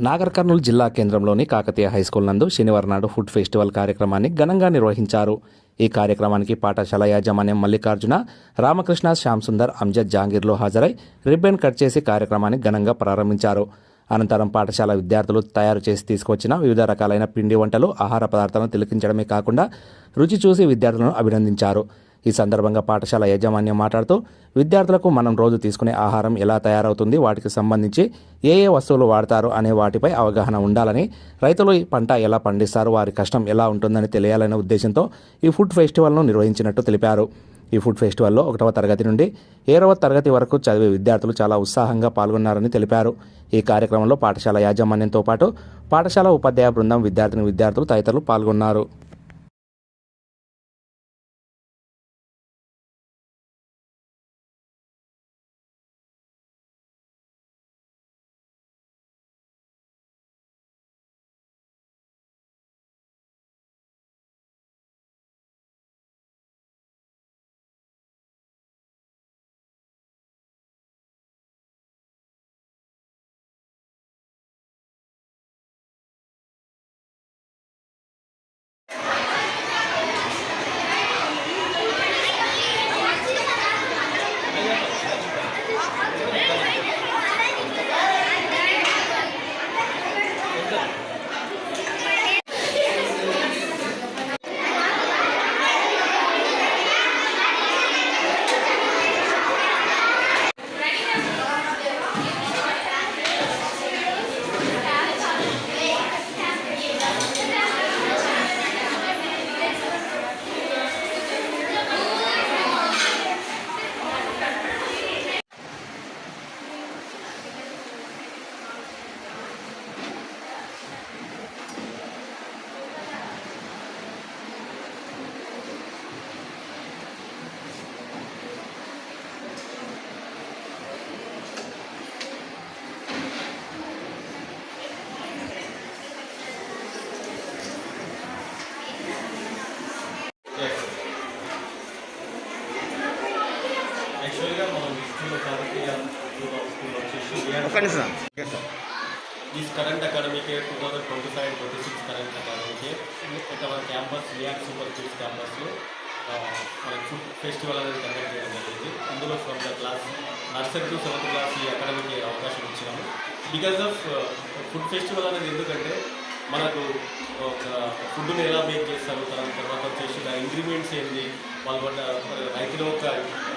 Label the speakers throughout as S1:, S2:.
S1: నాగర్ కర్నూలు జిల్లా కేంద్రంలోని కాకతీయ హైస్కూల్ నందు శనివారం నాడు ఫుడ్ ఫెస్టివల్ కార్యక్రమాన్ని ఘనంగా నిర్వహించారు. ఈ కార్యక్రమానికి పాఠశాల యాజమాన్యం మల్లికార్జున రామకృష్ణ శ్యామ్ సుందర్ అంజద్ జాంగీర్లో హాజరై రిబ్బన్ కట్ చేసి కార్యక్రమాన్ని ఘనంగా ప్రారంభించారు. అనంతరం పాఠశాల విద్యార్థులు తయారు చేసి తీసుకొచ్చిన వివిధ రకాలైన పిండి వంటలు ఆహార పదార్థాలను తిలకించడమే కాకుండా రుచి చూసి విద్యార్థులను అభినందించారు. ఈ సందర్భంగా పాఠశాల యాజమాన్యం మాట్లాడుతూ విద్యార్థులకు మనం రోజు తీసుకునే ఆహారం ఎలా తయారవుతుంది వాటికి సంబంధించి ఏ ఏ వస్తువులు వాడతారు అనే వాటిపై అవగాహన ఉండాలని రైతులు ఈ పంట ఎలా పండిస్తారు వారి కష్టం ఎలా ఉంటుందని తెలియాలనే ఉద్దేశంతో ఈ ఫుడ్ ఫెస్టివల్ను నిర్వహించినట్టు తెలిపారు. ఈ ఫుడ్ ఫెస్టివల్లో ఒకటవ తరగతి నుండి ఏడవ తరగతి వరకు చదివే విద్యార్థులు చాలా ఉత్సాహంగా పాల్గొన్నారని తెలిపారు. ఈ కార్యక్రమంలో పాఠశాల యాజమాన్యంతో పాటు పాఠశాల ఉపాధ్యాయ బృందం విద్యార్థిని విద్యార్థులు తదితరులు పాల్గొన్నారు.
S2: నిమిషం. ఓకే సార్
S3: ఈ కరెంట్ అకాడమీకి two thousand twenty five twenty six current అకాడమీకి ఇక్కడ మన ఫుడ్ ఫెస్టివల్ అనేది కండక్ట్ చేయడం జరిగింది. అందులో from the class nursery to seventh class ఈ అకాడమీకి అవకాశం ఇచ్చినాము. బికాజ్ ఆఫ్ ఫుడ్ ఫెస్టివల్ అనేది ఎందుకంటే మనకు ఒక ఫుడ్ని ఎలా మేక్ చేస్తారు దాని తర్వాత వచ్చేసి ఇంగ్రీడియంట్స్ ఏంటి వాళ్ళు రైతుల యొక్క పడేటువంటి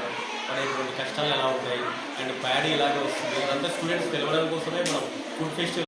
S3: కష్టాలు ఎలా ఉంటాయి? అండ్ ప్యాడీ ఇలాగే వస్తుంది. అదంతా స్టూడెంట్స్ తెలవడం కోసమే మనం ఫుడ్ ఫెస్టివల్